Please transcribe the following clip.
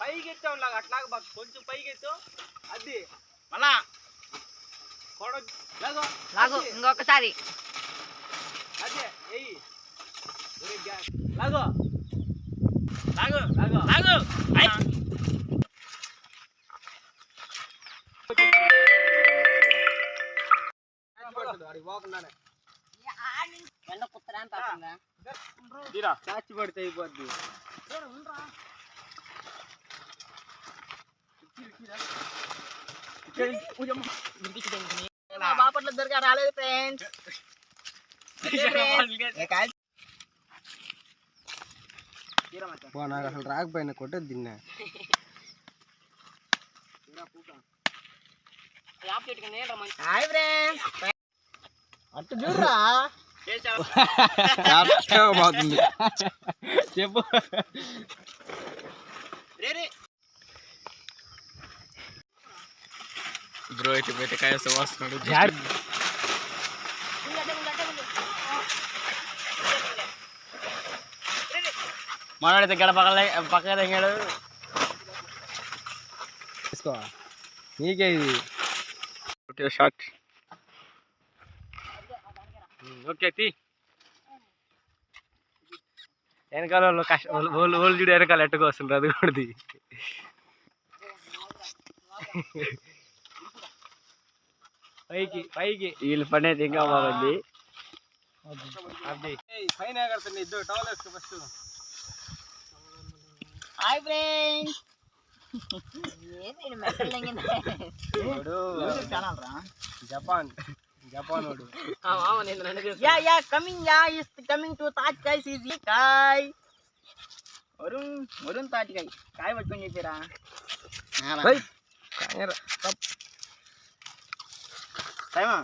పైకి ఎత్తావు లాగా అట్లాగా బాగా కొంచెం పైకి ఎత్తు. అది. మళ్ళా. లాగో. ఇంకొకసారి. అదే ఎయ్యి. లాగో. లాగు లాగో. లాగు. ఐ. కుత్తరా అంత వస్తుందా? తీరా చాచి పడితే అయిపోద్ది మా బాపట్ల దొరికా రాలేదు ఫ్రెండ్స్ నాకు అసలు రాకపోయినా కొట్టేది తిన్నా హాయ్ ఫ్రెండ్స్ అట్టు చూడరా బాగుంది చెప్పు. బ్రో ఇటు పెట్టకాయ వస్తున్నాడు మనోడైతే గడ పక్కల పక్కన తెంగాడు తీసుకో. నీకే ఇది. షార్ట్ ఓకే తీ. వెనకాల వాళ్ళు కష్ట వాళ్ళు వాళ్ళు చూడు వెనకాల ఎట్టుకు వస్తుండ్రు అది కూడా తీ. పైకి పైకి. వీళ్ళ పని అయితే ఇంకా బాగుంది అది పైన ఎగరుతుంది ఇద్దరు టవల్ వేసుకో first hi friends Japan. Japan వాడు yeah yeah coming yeah is coming to తాటికాయ్ CG కాయ్ వరుణ్ వరుణ్ తాటికాయ్ కాయ పట్టుకొని చెప్పారా ఏయ్. కాయరా. టైమా